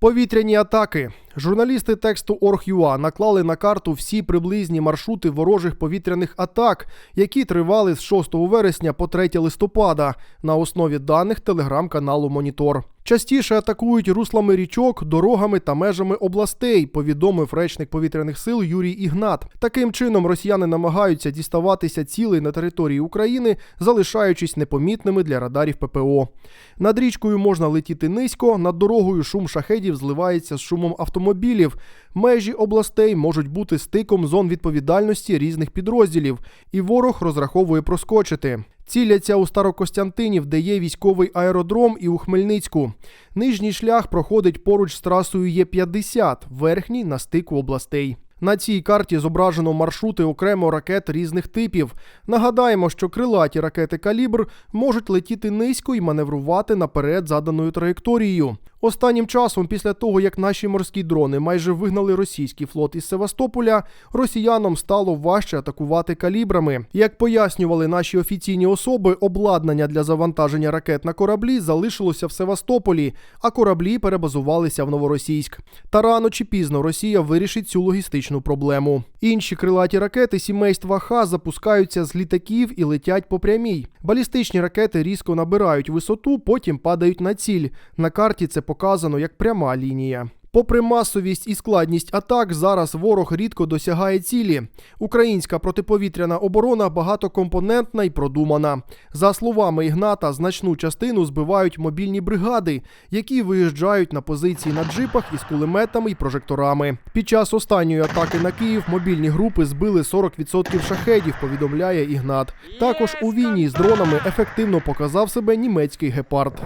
Повітряні атаки. Журналісти тексту Орг.ua наклали на карту всі приблизні маршрути ворожих повітряних атак, які тривали з 6 вересня по 3 листопада на основі даних телеграм-каналу Монітор. Частіше атакують руслами річок, дорогами та межами областей, повідомив речник повітряних сил Юрій Ігнат. Таким чином росіяни намагаються діставатися цілей на території України, залишаючись непомітними для радарів ППО. Над річкою можна летіти низько, над дорогою шум шахедів зливається з шумом автомобілів. Межі областей можуть бути стиком зон відповідальності різних підрозділів, і ворог розраховує проскочити. Ціляться у Старокостянтинів, де є військовий аеродром, і у Хмельницьку. Нижній шлях проходить поруч з трасою Є50, верхній на стику областей. На цій карті зображено маршрути окремо ракет різних типів. Нагадаємо, що крилаті ракети калібр можуть летіти низько і маневрувати наперед заданою траєкторією. Останнім часом, після того як наші морські дрони майже вигнали російський флот із Севастополя, росіянам стало важче атакувати калібрами. Як пояснювали наші офіційні особи, обладнання для завантаження ракет на кораблі залишилося в Севастополі, а кораблі перебазувалися в Новоросійськ. Та рано чи пізно Росія вирішить цю логістичну проблему. Інші крилаті ракети сімейства Х запускаються з літаків і летять по прямій. Балістичні ракети різко набирають висоту, потім падають на ціль. На карті це показано як пряма лінія. Попри масовість і складність атак, зараз ворог рідко досягає цілі. Українська протиповітряна оборона багатокомпонентна і продумана. За словами Ігната, значну частину збивають мобільні бригади, які виїжджають на позиції на джипах із кулеметами і прожекторами. Під час останньої атаки на Київ мобільні групи збили 40% шахедів, повідомляє Ігнат. Також у війні з дронами ефективно показав себе німецький гепард.